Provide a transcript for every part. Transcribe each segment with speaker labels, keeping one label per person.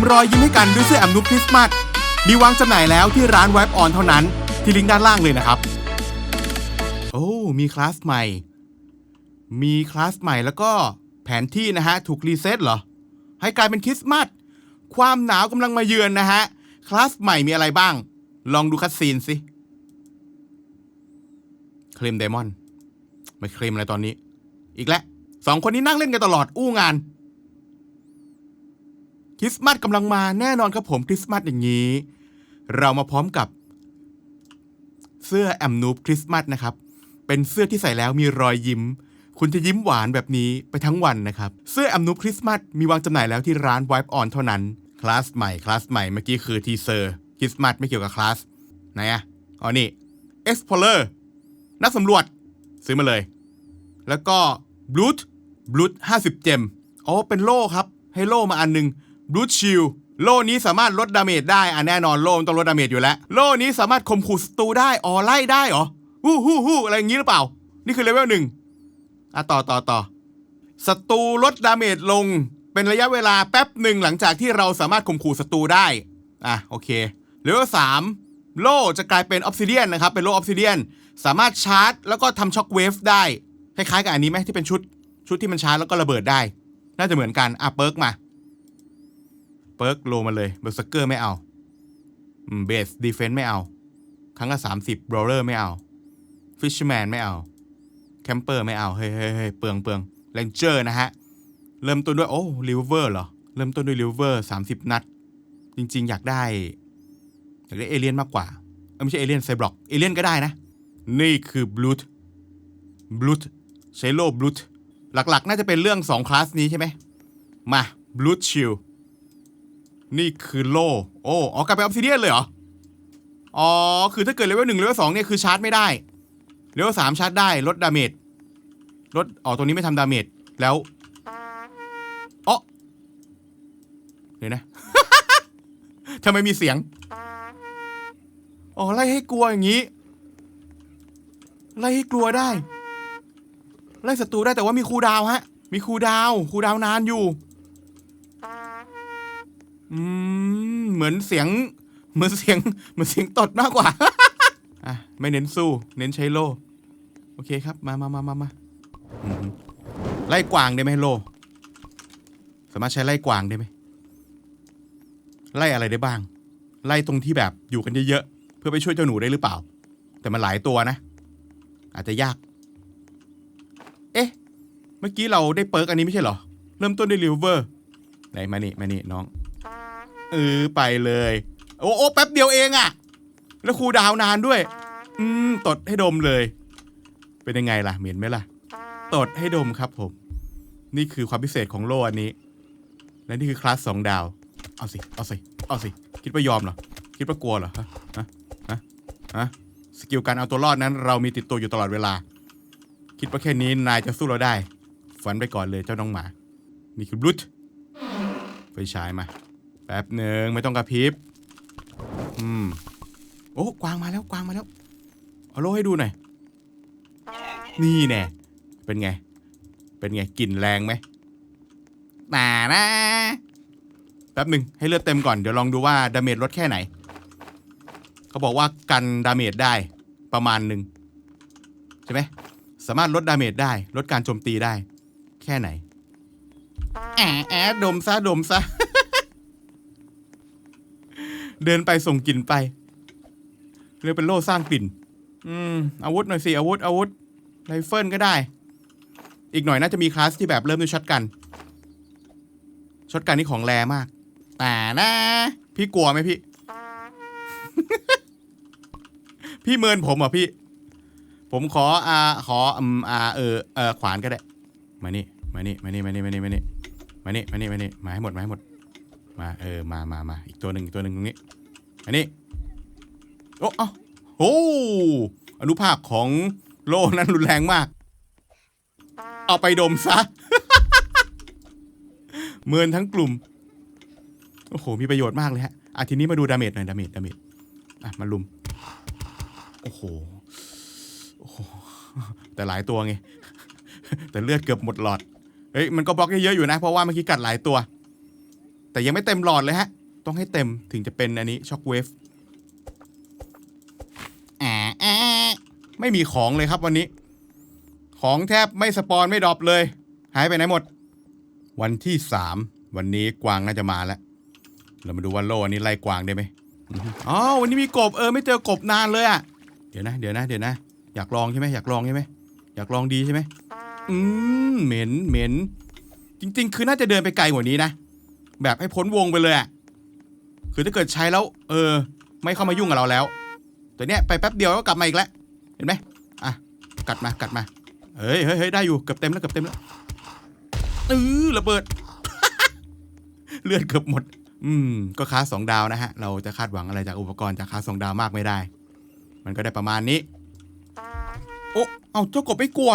Speaker 1: มรอยยิ้มให้กันด้วยเสื้อแอมนุกคริสต์มาสมีวางจำหน่ายแล้วที่ร้าน Wipe On เท่านั้น ที่ลิงก์ด้านล่างเลยนะครับ โอ้มีคลาสใหม่ มีคลาสใหม่แล้วก็แผนที่นะฮะ ถูกรีเซ็ตเหรอ ให้กลายเป็นคริสต์มาสความหนาวกำลังมาเยือนนะฮะ คลาสใหม่มีอะไรบ้าง ลองดูคัดซีนสิเคลมไดมอนด์ไม่เคลมอะไรตอนนี้ อีกแล้วสองคนนี้นั่งเล่นกันตลอดอู้งาน คริสต์มาสกำลังมาแน่นอนครับผมคริสต์มาสอย่างนี้ เรามาพร้อมกับ เสื้อแอมนูบคริสต์มาสนะครับ เป็นเสื้อที่ใส่แล้วมีรอยยิ้ม คุณจะยิ้มหวานแบบนี้ไปทั้งวันนะครับ เสื้อแอมนูบคริสต์มาสมีวางจำหน่ายแล้วที่ร้าน Wipe On เท่านั้น คลาสใหม่คลาสใหม่เมื่อกี้คือทีเซอร์คริสต์มาสไม่เกี่ยวกับคลาสไหนอะอ๋อนี่ Explorer นักสำรวจ ซื้อมาเลย แล้วก็บลู t บลู t 50 เจมอ๋อเป็นโล่ครับ ให้โล่มาอันหนึง บลูชิลโล่นี้สามารถลดดาเมจได้อะแน่นอนโล่มันต้องลดดาเมจอยู่แล้ว โล่นี้สามารถข่มขู่ศัตรูได้อ๋อไล่ได้เหรอฮู้ฮู้ฮู้อะไรอย่างนี้หรือเปล่า นี่คือเลเวลหนึ่งอะต่อต่อต่อศัตรูลดดาเมจลง เป็นระยะเวลาแป๊บหนึ่งหลังจากที่เราสามารถข่มขู่ศัตรูได้อะโอเคเลเวลสามโล่จะกลายเป็นออ s ซิเดียนนะครับเป็นโล่ออ s ซิเดียนสามารถชาร์จ แล้วก็ทำช็อคเวฟได้คล้ายๆกับอันนี้ไหมที่เป็นชุดชุดที่มันชาร์จแล้วก็ระเบิดได้ น่าจะเหมือนกันอะเปิร์กมา เปิร์กโลมาเลยเบอร์สเกอร์ไม่เอาเบสดีเฟนส์ไม่เอา ครั้งละสามสิบบรอเลอร์ไม่เอาฟิชแมนไม่เอาแคมเปอร์ไม่เอา เฮ้ยเฮ้ยเฮ้เปลืองเปลืองแรงเจอร์นะฮะ เริ่มต้นด้วยโอ้ลิเวอร์เหรอ เริ่มต้นด้วยลิเวอร์สามสิบนัด จริง ๆ อยากได้ อยากได้เอเลียนมากกว่า ไม่ใช่เอเลียนไซบล็อกเอเลียนก็ได้นะ นี่คือบลูทบลูทใช้โลบลูทหลัก ๆ น่าจะเป็นเรื่องสองคลาสนี้ใช่ไหมมาบลูทชิล นี่คือโลโอ้อ๋อกลายเป็นออฟซิเดียนเลยเหรอ อ๋อ คือถ้าเกิดเลเวลหนึ่งเลเวลสองเนี่ยคือชาร์จไม่ได้ เลเวลสามชาร์จได้ลดดาเมจ ลด อ๋อตรงนี้ไม่ทำดาเมจ แล้วอ๋อเดี๋ยวนะ ทำไมมีเสียง อ๋อ ไล่ให้กลัวอย่างนี้ ไล่ให้กลัวได้ ไล่ศัตรูได้แต่ว่ามีคูดาวฮะ มีคูดาว คูดาวนานอยู่ อืมเหมือนเสียง เหมือนเสียง เหมือนเสียงตดมากกว่า อะไม่เน้นสู้ เน้นใช้โล่โอเคครับ มามามามามาอืมไล่กวางได้ไหมโล่สามารถใช้ไล่กวางได้ไหมไล่อะไรได้บ้าง ไล่ตรงที่แบบอยู่กันเยอะๆเพื่อไปช่วยเจ้าหนูได้หรือเปล่า แต่มันหลายตัวนะ อาจจะยาก เอ๊ะ เมื่อกี้เราได้เปิร์กอันนี้ไม่ใช่เหรอ เริ่มต้นด้วยริเวอร์ ไหนมานี่มานี่น้อง เออไปเลย โอ้โอ้แป๊บเดียวเองอะแล้วครูดาวนานด้วย อืมตดให้ดมเลย เป็นยังไงล่ะ เหม็นไหมล่ะ ตดให้ดมครับผม นี่คือความพิเศษของโลอันนี้ และนี่คือคลาสสองดาว เอาสิ เอาสิ เอาสิ คิดว่ายอมเหรอ คิดว่ากลัวเหรอ ฮะ ฮะ ฮะฮะสกิลการเอาตัวรอดนั้น เรามีติดตัวอยู่ตลอดเวลา คิดว่าแค่นี้นายจะสู้เราได้ ฝันไปก่อนเลยเจ้าน้องหมา นี่คือบลูทไฟฉายมา แป๊บหนึ่งไม่ต้องกระพริบ อืม โอ้กวางมาแล้วกวางมาแล้ว เอาโลให้ดูหน่อย นี่แน่เป็นไง เป็นไงกลิ่นแรงไหมนานะแป๊บหนึ่งให้เลือดเต็มก่อนเดี๋ยวลองดูว่าดาเมจลดแค่ไหน เขาบอกว่ากันดาเมจได้ประมาณหนึ่งใช่ไหมสามารถลดดาเมจได้ลดการโจมตีได้ แค่ไหน แอะแอะดมซะดมซะ เดินไปส่งกลิ่นไปเรียกเป็นโล่สร้างกลิ่น อืม อาวุธหน่อยสิ อาวุธ อาวุธ ไรเฟิลก็ได้ อีกหน่อยน่าจะมีคลาสที่แบบเริ่มด้วยช็อตกัน ช็อตกันนี่ของแรมาก แต่นะ พี่กลัวไหมพี่ พี่เมินผมเหรอพี่ ผมขออ่าขออืมอ่าเออเออขวานก็ได้ มานี่ มานี่ มานี่ มานี่ มานี่ มานี่ มานี่ มานี่ มานี่ มาให้หมด มาให้หมด มาเออมามามาอีกตัวหนึ่งอีกตัวหนึ่งตรงนี้ อันนี้ โอ้เอ้าโอ้อนุภาคของโลนั้นรุนแรงมาก เอาไปดมซะเมินทั้งกลุ่ม โอ้โห มีประโยชน์มากเลยฮะ อะทีนี้มาดูดาเมจหน่อยดาเมจดาเมจ อะ มาลุม โอ้โห โอ้โห แต่หลายตัวไง แต่เลือดเกือบหมดหลอด เฮ้ย มันก็บล็อกได้เยอะอยู่นะ เพราะว่าเมื่อกี้กัดหลายตัว แต่ยังไม่เต็มหลอดเลยฮะ ต้องให้เต็มถึงจะเป็นอันนี้ช็อคเวฟแอแอไม่มีของเลยครับวันนี้ ของแทบไม่สปอนไม่ดรอปเลย หายไปไหนหมด วันที่สามวันนี้กวางน่าจะมาแล้ว เรามาดูว่าโลอันนี้ไล่กวางได้ไหมอ๋อวันนี้มีกบเออไม่เจอกบนานเลยอะเดี๋ยวนะเดี๋ยวนะเดี๋ยวนะ อยากลองใช่ไหมอยากลองใช่ไหมอยากลองดีใช่ไหมอืมเหม็นเหม็นจริง ๆ คือน่าจะเดินไปไกลกว่านี้นะ แบบให้พ้นวงไปเลยอะคือถ้าเกิดใช้แล้ว เออ ไม่เข้ามายุ่งกับเราแล้วแต่เนี้ยไปแป๊บเดียวก็กลับมาอีกแล้วเห็นไหมอะกัดมากัดมาเฮ้ยเฮ้ยเฮ้ยได้อยู่เกือบเต็มแล้วเกือบเต็มแล้วเออระเบิด เลือดเกือบหมด อืม ก็ค้าสองดาวนะฮะ เราจะคาดหวังอะไรจากอุปกรณ์จากค้าสองดาวมากไม่ได้ มันก็ได้ประมาณนี้ โอ้เอาเจ้ากบไม่กลัว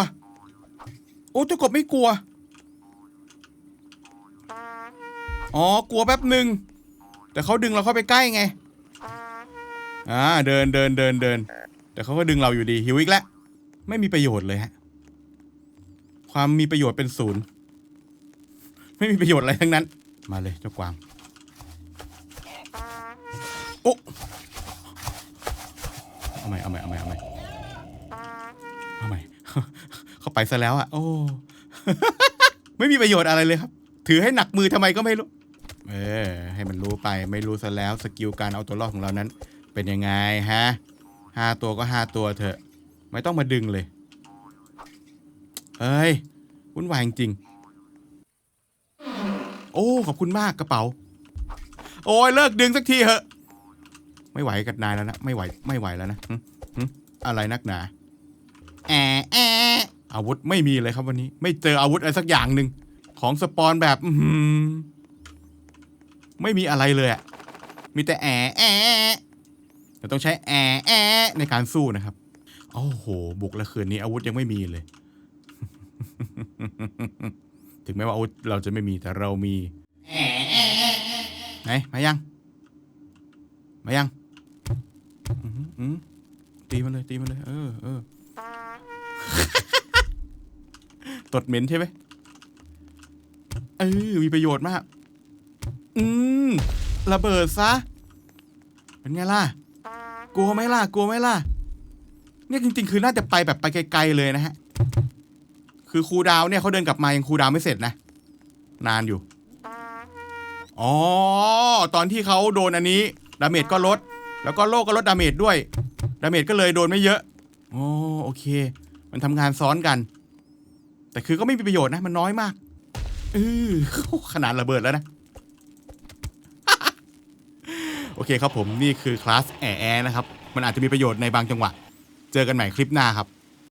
Speaker 1: โอ้เจ้ากบไม่กลัว อ๋อกลัวแป๊บหนึ่งแต่เขาดึงเราเข้าไปใกล้ไงอ่าเดินเดินเดินเดินแต่เขาก็ดึงเราอยู่ดีหิวอีกแล้วไม่มีประโยชน์เลยฮะความมีประโยชน์เป็นศูนย์ไม่มีประโยชน์อะไรทั้งนั้น มาเลยเจ้ากวางโอ้เอาใหม่เอาใหม่เอาใหม่เอาใหม่เอาใหม่เขาไปซะแล้วอะโอ้ไม่มีประโยชน์อะไรเลยครับ ถือให้หนักมือทำไมก็ไม่รู้ เออ ให้มันรู้ไปไม่รู้ซะแล้วสกิลการเอาตัวรอดของเรานั้น เป็นยังไงฮะห้าตัวก็ห้าตัวเถอะ ไม่ต้องมาดึงเลยเฮ้ยวุ่นวายจริงโอ้ขอบคุณมากกระเป๋า โอ้ยเลิกดึงสักทีเหอะ ไม่ไหวกับนายแล้วนะไม่ไหวไม่ไหวแล้วนะอะไรนักหนาแอะแอะอาวุธไม่มีเลยครับวันนี้ ไม่เจออาวุธอะไรสักอย่างหนึ่ง ของสปอนแบบไม่มีอะไรเลยอะมีแต่แอะแอะเราต้องใช้แอะแอะในการสู้นะครับโอ้โห บุกแล้วคืนนี้อาวุธยังไม่มีเลย ถึงแม้ว่าอาวุธเราจะไม่มีแต่เรามีไหนมายัง มายังตีมันเลยตีมันเลย เออเออตดเหม็นใช่ไหม เออมีประโยชน์มาก อืมระเบิดซะ เป็นไงล่ะ กลัวไหมล่ะ กลัวไหมล่ะ เนี่ยจริง ๆ คือน่าจะไปแบบไปไกลๆเลยนะฮะ คือครูดาวเนี่ยเขาเดินกลับมายังครูดาวไม่เสร็จนะ นานอยู่ อ๋อ ตอนที่เขาโดนอันนี้ ดาเมจก็ลด แล้วก็โลกก็ลดดาเมจด้วย ดาเมจก็เลยโดนไม่เยอะ อ๋อ โอเค มันทำงานซ้อนกัน แต่คือก็ไม่มีประโยชน์นะ มันน้อยมาก ออขนาดระเบิดแล้วนะ โอเคครับผมนี่คือคลาสแอแอนะครับ มันอาจจะมีประโยชน์ในบางจังหวะ เจอกันใหม่คลิปหน้าครับ